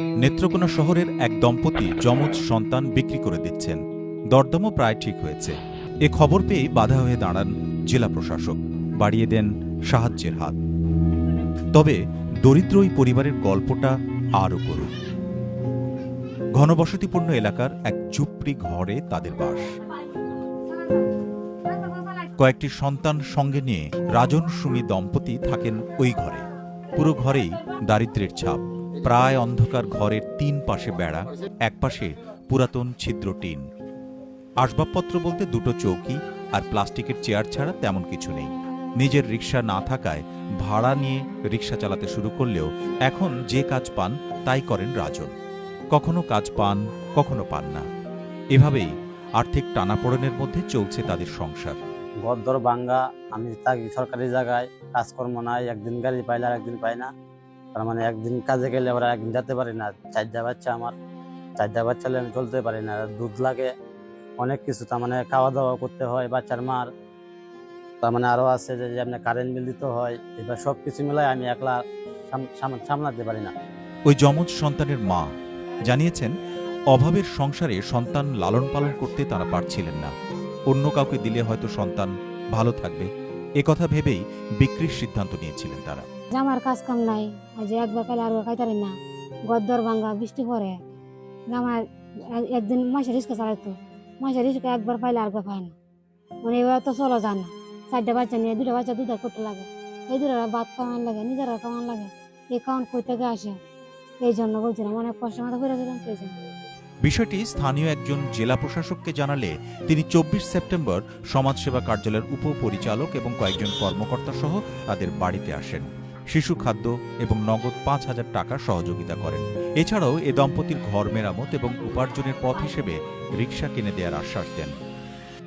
নেত্রকোনা শহরের এক দম্পতি যমজ সন্তান বিক্রি করে দিচ্ছেন। দরদামও প্রায় ঠিক হয়েছে। এ খবর পেয়ে বাধা হয়ে দাঁড়ান জেলা প্রশাসক। বাড়িয়ে দেন সাহায্যের হাত। তবে দরিদ্র ওই পরিবারের গল্পটা আরও করুন ঘনবসতিপূর্ণ এলাকার এক ঝুপড়ি ঘরে তাদের বাস। কয়েকটি সন্তান সঙ্গে নিয়ে রাজন সুমি দম্পতি থাকেন ওই ঘরে। পুরো ঘরেই দারিদ্র্যের ছাপ। প্রায় অন্ধকার ঘরের তিন পাশে বেড়া, এক পাশে পুরাতন ছিদ্র টিন। আসবাবপত্র বলতে দুটো চৌকি আর প্লাস্টিকের চেয়ার ছাড়া তেমন কিছু নেই। নিজের রিক্সা না থাকায় ভাড়া নিয়ে রিক্সা চালাতে শুরু করলেও এখন যে কাজ পান, তাই করেন রাজন। কখনো কাজ পান, কখনো পান না। এভাবেই আর্থিক টানাপোড়েনের মধ্যে চলছে তাদের সংসার। ঘরদর বাঙ্গা আমি থাকি সরকারি জায়গায়, কাজকর্ম নাই, একদিন গাড়ি পাইলে আর একদিন পাই না। তার মানে একদিন কাজে গেলে আবার একদিন যেতে পারি না। চারটা বাচ্চা আমার। চারটা বাচ্চা আমি চলতে পারি না। দুধ লাগে, অনেক কিছু। তার মানে খাওয়া দাওয়া করতে হয়, বাচ্চার মার। তার মানে আরও আছে যে আপনার কারেন্ট বিল দিতে হয়, এবার সব কিছু মিলাই আমি একলা সাম- সাম- সামলাতে পারি না। ওই যমজ সন্তানের মা জানিয়েছেন, অভাবের সংসারে সন্তান লালন পালন করতে তারা পারছিলেন না। অন্য কাউকে দিলে হয়তো সন্তান ভালো থাকবে। এ কথা ভেবেই বিক্রির সিদ্ধান্ত নিয়েছিলেন তারা। জামার কাজ কাম নাই। আজ একবার খাইলে আর খাইতারি না। গদ্দর ভাঙ্গা বৃষ্টি পরে জামা এক- একদিন মাসে রিক্সা চালাইতো। মাসে রিক্সা একবার পাইলে আর পায় না। মানে এবার তো চলো যায় না চারটা বাচ্চা নিয়ে দুটা বাচ্চা দুধ করতে লাগে। এই দুটা ভাত খাওয়ান লাগে, নিজেরা খাওয়ান লাগে। এই খাওয়ান কই থেকে আসে? এই জন্য বলছিলাম অনেক কষ্ট মাথা করে দিলাম সেই জন্য। বিষয়টি স্থানীয় একজন জেলা প্রশাসককে জানালে তিনি চব্বিশ সেপ্টেম্বর সমাজসেবা কার্যালয়ের উপপরিচালক এবং কয়েকজন কর্মকর্তা সহ তাদের বাড়িতে আসেন। শিশু খাদ্য এবং নগদ পাঁচ হাজার টাকা সহযোগিতা করেন। এছাড়াও এ দম্পতির ঘর মেরামত এবং উপার্জনের পথ হিসেবে রিক্সা কিনে দেওয়ার আশ্বাস দেন।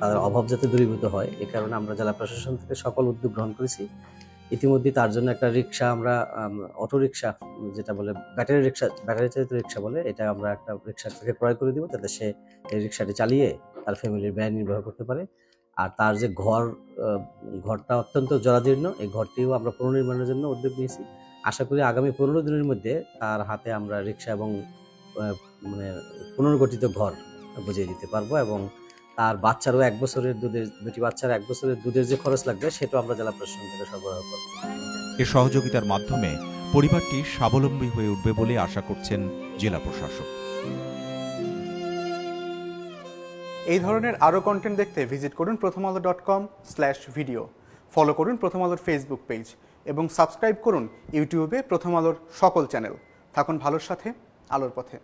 তাদের অভাব যাতে দূরীভূত হয়, এ কারণে আমরা জেলা প্রশাসন থেকে সকল উদ্যোগ গ্রহণ করেছি। ইতিমধ্যে তার জন্য একটা রিক্সা আমরা অটো রিক্সা যেটা বলে ব্যাটারি রিক্সা ব্যাটারি চালিত রিক্সা বলে, এটা আমরা একটা রিক্সা থেকে ক্রয় করে দিব, যাতে সে এই রিক্সাটি চালিয়ে তার ফ্যামিলির ব্যয় নির্বাহ করতে পারে। আর তার যে ঘর ঘরটা অত্যন্ত জরাজীর্ণ, এই ঘরটিও আমরা পুনর্নির্মাণের জন্য উদ্যোগ নিয়েছি। আশা করি আগামী পনেরো দিনের মধ্যে তার হাতে আমরা রিক্সা এবং মানে পুনর্গঠিত ঘর বুঝিয়ে দিতে পারব এবং তার বাচ্চারও এক বছরের দুধের, দুটি বাচ্চার এক বছরের দুধের যে খরচ লাগবে সেটাও আমরা জেলা প্রশাসন থেকে সরবরাহ করব। এ সহযোগিতার মাধ্যমে পরিবারটি স্বাবলম্বী হয়ে উঠবে বলে আশা করছেন জেলা প্রশাসক। এই ধরনের আরও কন্টেন্ট দেখতে ভিজিট করুন Prothom Alo dot com slash video follow করুন প্রথম আলোর ফেসবুক পেজ এবং সাবস্ক্রাইব করুন ইউটিউবে প্রথম আলোর সকল চ্যানেল থাকুন ভালোর সাথে, আলোর পথে।